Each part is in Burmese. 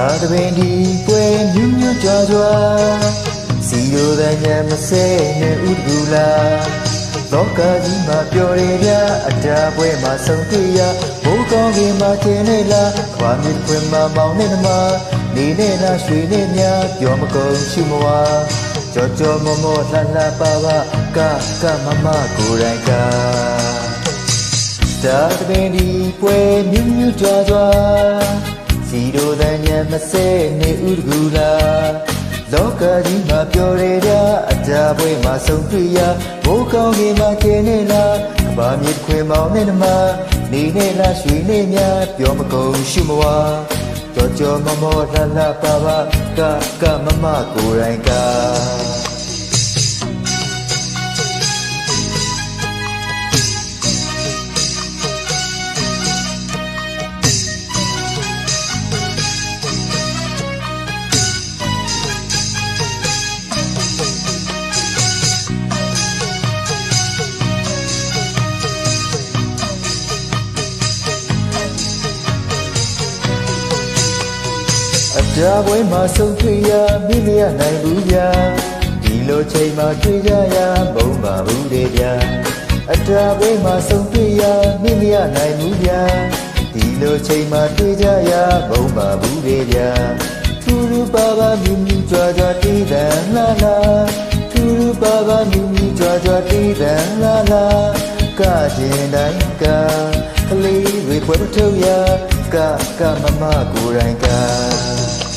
ဒါတပင်ဒီပွဲမြူးမြူးကြွားကြွားစီလိုတဲ့ညမစဲနဲ့ဥဒကူလာလောကကြီးမှာပျော်ရည်ပြအတားပွဲမှာဆုံးတွေ့ရဘိုးကောင်းကြီးမှာတင်နေလားခွာမြစ်ခွင်မှာမောင်နေနမနေနေလားရွှေနေများပြောမကုန်ရှိမဝါကြောကြောမောမောလှလှပါပါကကမမကိုယ်တိုင်ကဒါတပင်ဒီပွဲမြူးမြူးကြွားကြွားစီတို့တဲ့ည မစဲနေဥဒကူလာလောကကြီးမှာပျော်ရည်ကြအတားပွဲမှာဆုံးတွေ့ရဘိုးကောင်းကြီးမှာကျင်းနေလားကဘာမြေခွေမောင်နေနမနေနေလားရွှေနေများပြောမကုန်ရှိမဝါကြောကြောမမောလှလှပါပါကကမမကိုယ်တိုင်က အတားပွဲမှာဆုံးတွေ့ရမိမရနိုင်ဘူးဗျာဒီလိုချိန်မှာတွေ့ကြရဘုံပါဘူးလေဗျာအတားပွဲမှာဆုံးတွေ့ရမိမရနိုင်ဘူးဗျာဒီလိုချိန်မှာတွေ့ကြရဘုံပါဘူးလေဗျာထူရူပါပါမြူးမြူးကြွားကြွားတည်တယ်လာလာထူရူပါပါမြူးမြူးကြွားကြွားတည်တယ်လာလာကကျင်တိုင်းကကလေး တွေပွဲထုတ်ရကကမမကိုယ်တိုင်က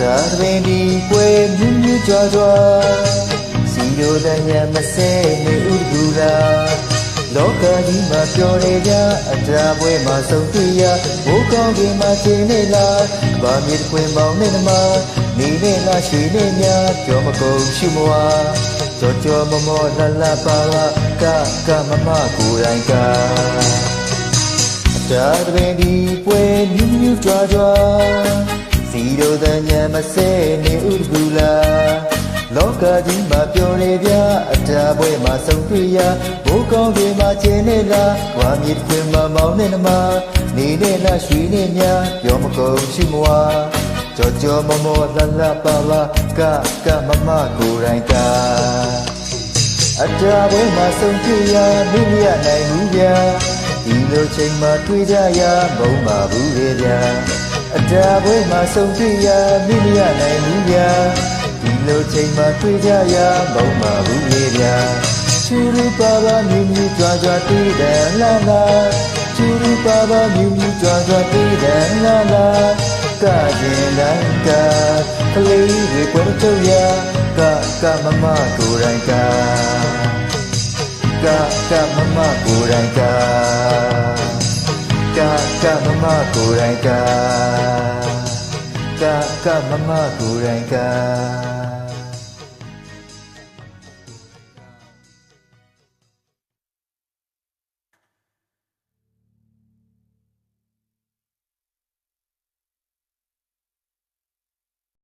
ဒါတပင်ဒီပွဲမြူးမြူးကြွားကြွားစီလိုတဲ့ညမစဲနေဥဒကူလာလောကကြီးမှာပျော်နေကြအတားပွဲမှာဆုံးတွေ့ရဘိုးကောင်းကြီးမှာတင်နေလားဘာမြေခွင်ပေါင်းနေနမနေနေလားရွှေနေများပြောမကုန်ရှိမဝါကြောကြောမမောလှလှပါပါကကမမကိုယ်တိုင်ကဒါတပင်ဒီပွဲမြူးမြူးကြွားကြွား စီတို့တဲ့ညမစဲနေဥဒကူလာလောကကြီးမှာပျော်နေပြအတားပွဲမှာဆုံးတွေ့ရဘိုးကောင်းကြီးမှာကျင်းနေလားဝါမြေခွင်မှာမောင်းနေနမနေနေလားရွှေနေများပြောမကုန်ရှိမဝါကြောကြောမမောလှလှပါပါကကမမကိုယ်တိုင်ကအတားပွဲမှာဆုံးတွေ့ရမိမရနိုင်ဘူးဗျာဒီလိုချိန်မှာတွေ့ကြရဘုံပါဘူးလေဗျာ အတားပွဲမှာဆုံးတွေ့ရမိမရနိုင်ဘူးဗျာဒီလိုချိန်မှာတွေ့ကြရဘုံပါဘူးလေဗျာချူရူပါပါမြူးမြူးကြွားကြွားတည်တယ်လာလာချူရူပါပါမြူးမြူးကြွားကြွားတည်တယ်လာလာကကျင်တိုင်းကကလေးတွေပွဲထုတ်ရကကမမကိုယ်တိုင်ကကကမမကိုယ်တိုင်ကကကမမကိုယ်တိုင်ကက ကမမကိုယ်တိုင်က